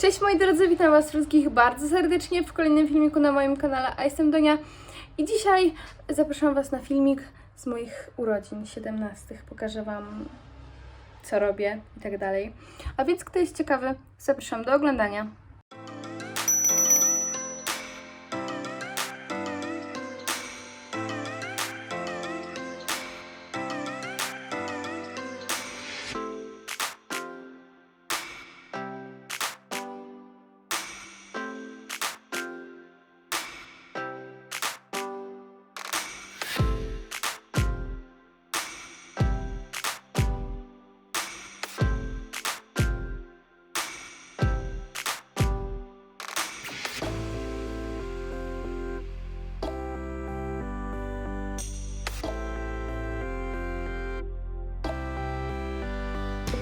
Cześć moi drodzy, witam Was wszystkich bardzo serdecznie w kolejnym filmiku na moim kanale, a jestem Donia i dzisiaj zapraszam Was na filmik z moich urodzin 17. Pokażę Wam co robię i tak dalej. A więc kto jest ciekawy, zapraszam do oglądania.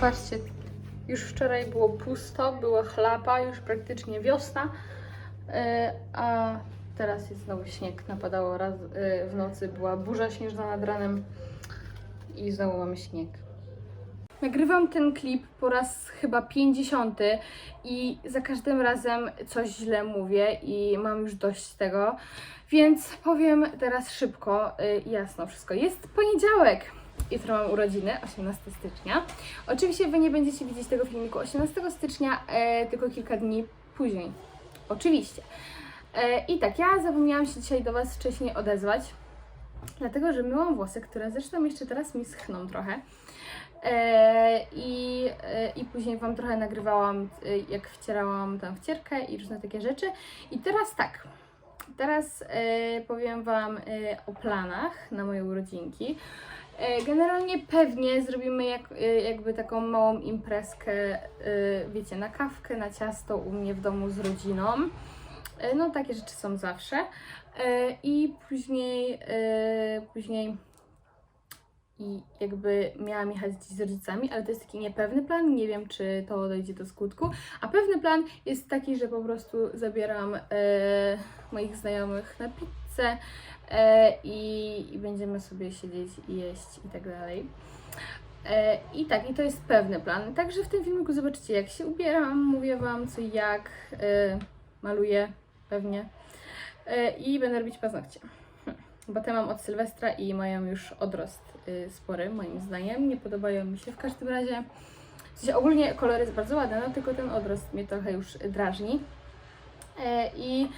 Popatrzcie, już wczoraj było pusto, była chlapa, już praktycznie wiosna, e, a teraz jest znowu śnieg. Napadało raz e, w nocy, była burza śnieżna nad ranem i znowu mamy śnieg. Nagrywam ten klip po raz chyba 50 i za każdym razem coś źle mówię i mam już dość tego, więc powiem teraz szybko i jasno wszystko. Jest poniedziałek. Jutro mam urodziny, 18 stycznia. Oczywiście Wy nie będziecie widzieć tego filmiku 18 stycznia, e, tylko kilka dni później. Oczywiście. E, I tak, ja zapomniałam się dzisiaj do Was wcześniej odezwać, dlatego że myłam włosy, które zresztą jeszcze teraz mi schną trochę. E, i, e, I później Wam trochę nagrywałam, e, jak wcierałam tam wcierkę i różne takie rzeczy. I teraz tak, teraz e, powiem Wam e, o planach na moje urodzinki. E, Generalnie pewnie zrobimy jak, e, jakby taką małą imprezkę, e, wiecie, na kawkę, na ciasto u mnie w domu z rodziną. No takie rzeczy są zawsze. I później, później i jakby miałam jechać dziś z rodzicami, ale to jest taki niepewny plan, nie wiem czy to dojdzie do skutku. A pewny plan jest taki, że po prostu zabieram moich znajomych na pizzę e, i, i będziemy sobie siedzieć i jeść i tak dalej. E, I tak, i to jest pewny plan. Także w tym filmiku zobaczycie jak się ubieram, mówię Wam co jak, e, maluję pewnie e, i będę robić paznokcie. Bo te mam od Sylwestra i mają już odrost y, spory, moim zdaniem. Nie podobają mi się w każdym razie. Ogólnie kolor jest bardzo ładny, no tylko ten odrost mnie trochę już drażni. I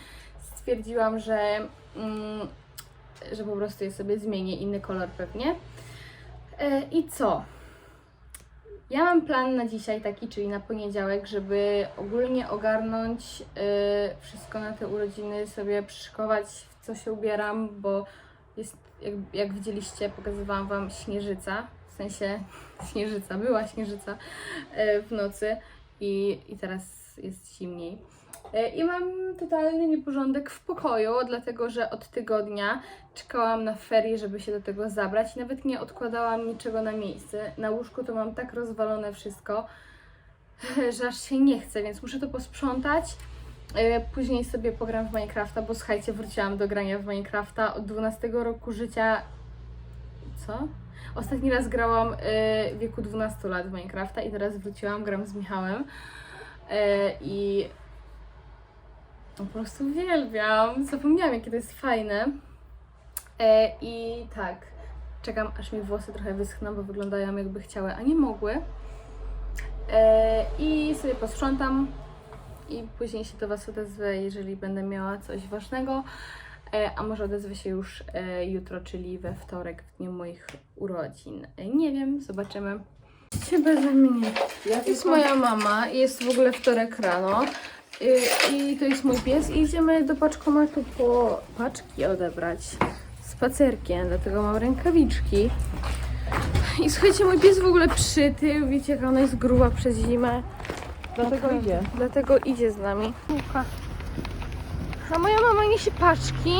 stwierdziłam, że, że po prostu je sobie zmienię, inny kolor pewnie. E, I co? Ja mam plan na dzisiaj taki, czyli na poniedziałek, żeby ogólnie ogarnąć y, wszystko na te urodziny, sobie przyszykować, w co się ubieram, bo jest, jak, jak widzieliście, pokazywałam Wam śnieżyca, w sensie śnieżyca, była śnieżyca y, w nocy i, i teraz jest zimniej. Y, I mam totalny nieporządek w pokoju, dlatego że od tygodnia czekałam na ferie, żeby się do tego zabrać nawet nie odkładałam niczego na miejsce. Na łóżku to mam tak rozwalone wszystko, że aż się nie chce, więc muszę to posprzątać. E, Później sobie pogram w Minecrafta, bo słuchajcie, wróciłam do grania w Minecrafta od 12 roku życia. Co? Ostatni raz grałam e, w wieku 12 lat w Minecrafta i teraz wróciłam, gram z Michałem. E, I po prostu uwielbiam. Zapomniałam, jakie to jest fajne. E, I tak, czekam aż mi włosy trochę wyschną, bo wyglądają jakby chciały, a nie mogły. E, I sobie posprzątam i później się do Was odezwę, jeżeli będę miała coś ważnego. E, a może odezwę się już e, jutro, czyli we wtorek, w dniu moich urodzin. E, nie wiem, zobaczymy. Się beze mnie. To jest moja mama, jest w ogóle wtorek rano. I to jest mój pies i idziemy do paczkomatu po paczki odebrać spacerkiem, dlatego mam rękawiczki. I słuchajcie, mój pies w ogóle przytył, wiecie jak ona jest gruba przez zimę. Dlatego idzie. Dlatego idzie z nami. A moja mama niesie paczki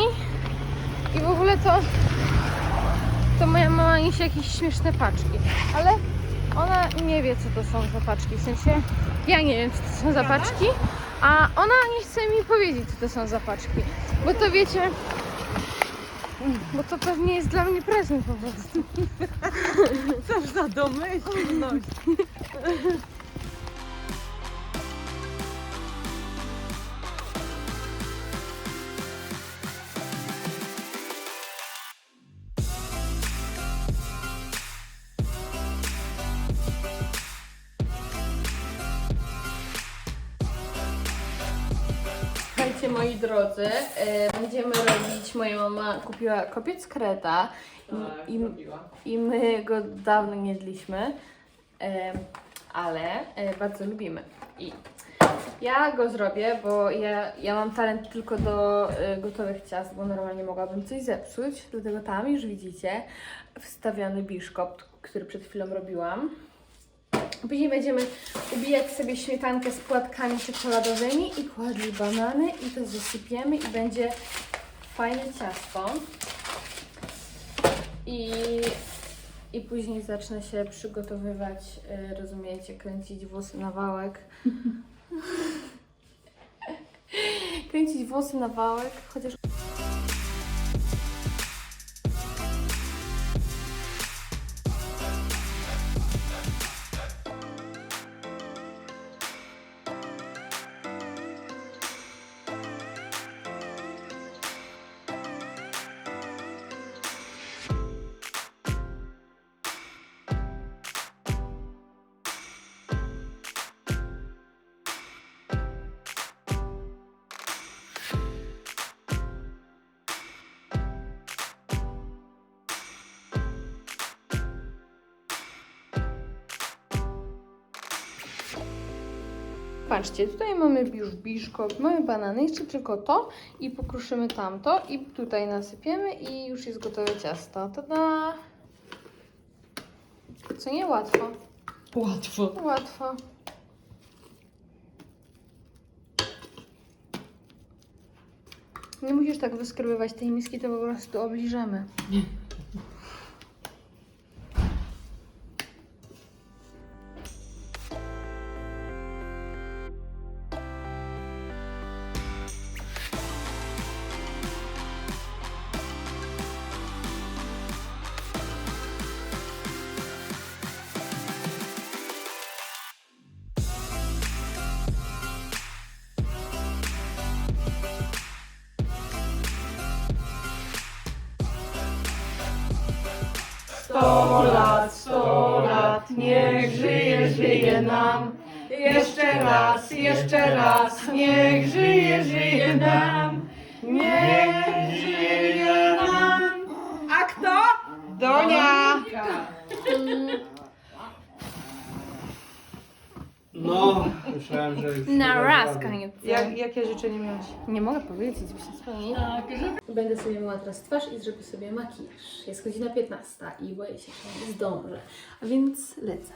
i w ogóle to to moja mama niesie jakieś śmieszne paczki, ale ona nie wie co to są za paczki, w sensie ja nie wiem co to są za paczki, a ona nie chce mi powiedzieć co to są za paczki, bo to wiecie, bo to pewnie jest dla mnie prezent po prostu. Cóż za domyślność. Moi drodzy, e, będziemy robić, moja mama kupiła kopiec kreta i, i, i my go dawno nie jedliśmy, e, ale e, bardzo lubimy. I ja go zrobię, bo ja, ja mam talent tylko do e, gotowych ciast, bo normalnie mogłabym coś zepsuć, dlatego tam już widzicie wstawiony biszkopt, który przed chwilą robiłam. Później będziemy ubijać sobie śmietankę z płatkami czekoladowymi i kładli banany i to zasypiemy i będzie fajne ciasto. I, i później zacznę się przygotowywać, y, rozumiecie, kręcić włosy na wałek. kręcić włosy na wałek, chociaż Patrzcie, tutaj mamy już biszkopt, mamy banany, jeszcze tylko to i pokruszymy tamto i tutaj nasypiemy i już jest gotowe ciasto. Tada! Co nie łatwo. Łatwo. Łatwo. Nie musisz tak wyskrybywać tej miski, to po prostu obliżemy. Sto lat, sto lat, niech żyje, żyje nam. Jeszcze raz, jeszcze raz, niech żyje, żyje nam. Niech żyje nam. A kto? Donia. No, myślałem, że już. Na raz, koniec. Jak, jakie życzenie miałaś? Nie mogę powiedzieć, by się spełni. Będę sobie myła teraz twarz i zrobię sobie makijaż. Jest godzina 15 i boję się, że nie zdążę. A więc lecę.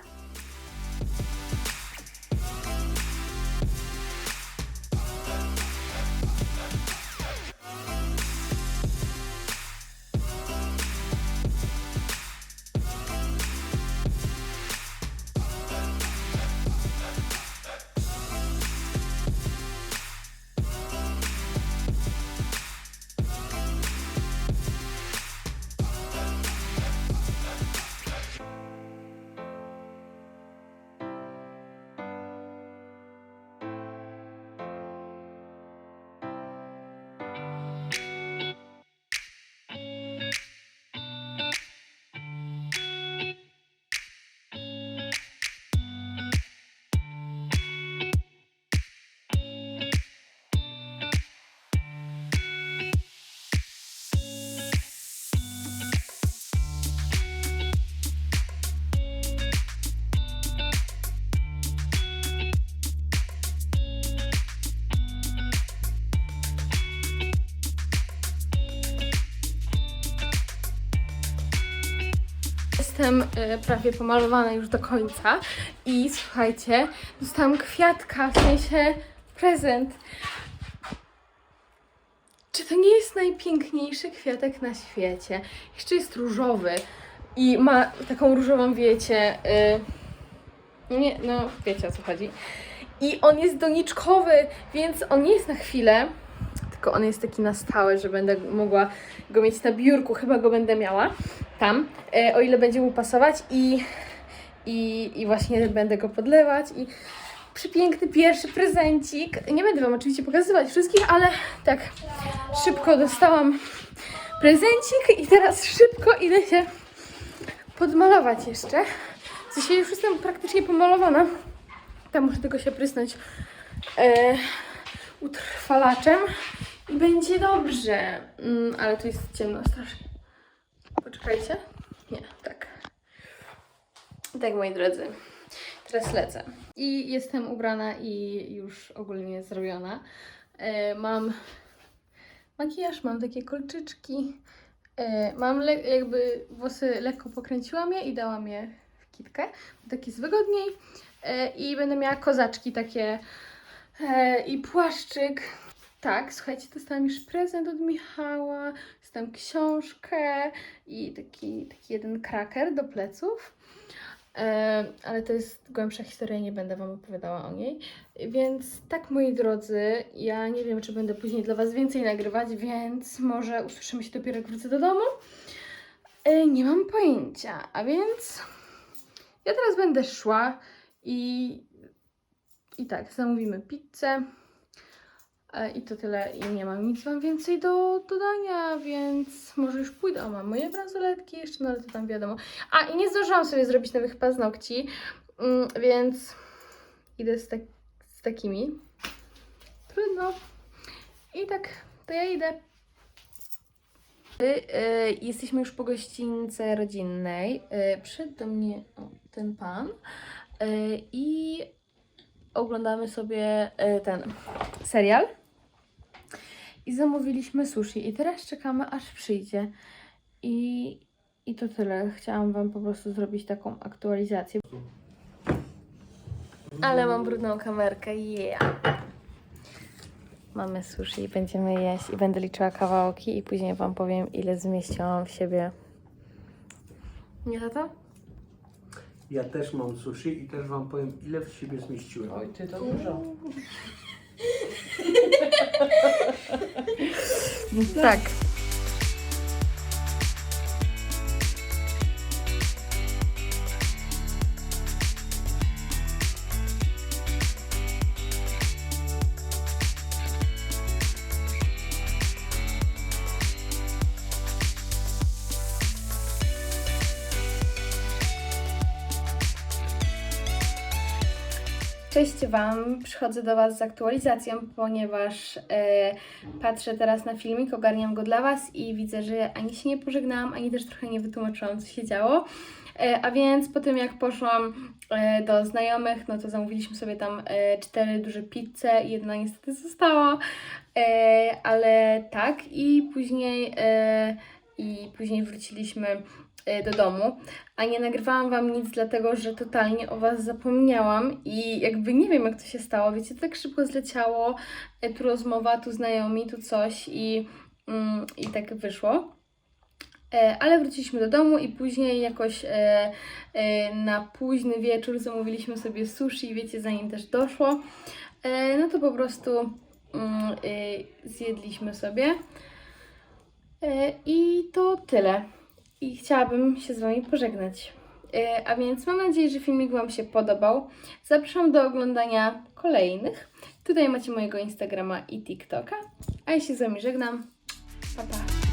Jestem e, prawie pomalowana już do końca i słuchajcie, dostałam kwiatka, w sensie prezent. Czy to nie jest najpiękniejszy kwiatek na świecie? Jeszcze jest różowy i ma taką różową, wiecie, y, nie, no wiecie o co chodzi. I on jest doniczkowy, więc on nie jest na chwilę, tylko on jest taki na stałe, że będę mogła go mieć na biurku, chyba go będę miała tam, e, o ile będzie mu pasować i, i, i właśnie będę go podlewać i przepiękny pierwszy prezencik. Nie będę Wam oczywiście pokazywać wszystkich, ale tak szybko dostałam prezencik i teraz szybko idę się podmalować jeszcze. Dzisiaj już jestem praktycznie pomalowana. Tam muszę tylko się prysnąć e, utrwalaczem i będzie dobrze. Mm, ale tu jest ciemno strasznie. Poczekajcie. Nie, tak. Tak, moi drodzy. Teraz lecę. I jestem ubrana i już ogólnie zrobiona. E, mam makijaż, mam takie kolczyczki. E, mam jakby włosy lekko pokręciłam je i dałam je w kitkę. Tak jest wygodniej. E, I będę miała kozaczki takie e, i płaszczyk. Tak, słuchajcie, dostałam już prezent od Michała. Dostałam książkę i taki, taki jeden kraker do pleców. E, ale to jest głębsza historia, nie będę Wam opowiadała o niej. Więc tak, moi drodzy, ja nie wiem, czy będę później dla Was więcej nagrywać, więc może usłyszymy się dopiero jak wrócę do domu. E, nie mam pojęcia, a więc ja teraz będę szła i, i tak, zamówimy pizzę. E, I to tyle, i nie mam nic Wam więcej do dodania, więc może już pójdę. O, mam moje bransoletki jeszcze, no ale to tam wiadomo. A, i nie zdążyłam sobie zrobić nowych paznokci, mm, więc idę z, tak, z takimi. Trudno. I tak, to ja idę. Y, y, jesteśmy już po gościńce rodzinnej. Y, przyszedł do mnie o, ten pan i oglądamy sobie ten serial. I zamówiliśmy sushi. I teraz czekamy, aż przyjdzie. I, I to tyle. Chciałam Wam po prostu zrobić taką aktualizację. Ale mam brudną kamerkę, yeah. Mamy sushi i będziemy jeść i będę liczyła kawałki i później Wam powiem, ile zmieściłam w siebie. Nie tato? Ja też mam sushi i też wam powiem, ile w siebie zmieściłem. Oj, ty to dużo. Tak. Cześć Wam, przychodzę do Was z aktualizacją, ponieważ e, patrzę teraz na filmik, ogarniam go dla Was i widzę, że ani się nie pożegnałam, ani też trochę nie wytłumaczyłam, co się działo. E, a więc po tym, jak poszłam e, do znajomych, no to zamówiliśmy sobie tam e, cztery duże pizze jedna niestety została, e, ale tak i później, e, i później wróciliśmy e, do domu, a nie nagrywałam Wam nic, dlatego że totalnie o Was zapomniałam i jakby nie wiem, jak to się stało, wiecie, tak szybko zleciało, e, tu rozmowa, tu znajomi, tu coś i, mm, i tak wyszło. E, Ale wróciliśmy do domu i później jakoś na późny wieczór zamówiliśmy sobie sushi, wiecie, zanim też doszło. No to po prostu mm, zjedliśmy sobie. E, I to tyle. I chciałabym się z Wami pożegnać. E, A więc mam nadzieję, że filmik Wam się podobał. Zapraszam do oglądania kolejnych. Tutaj macie mojego Instagrama i TikToka. A ja się z Wami żegnam. Pa, pa.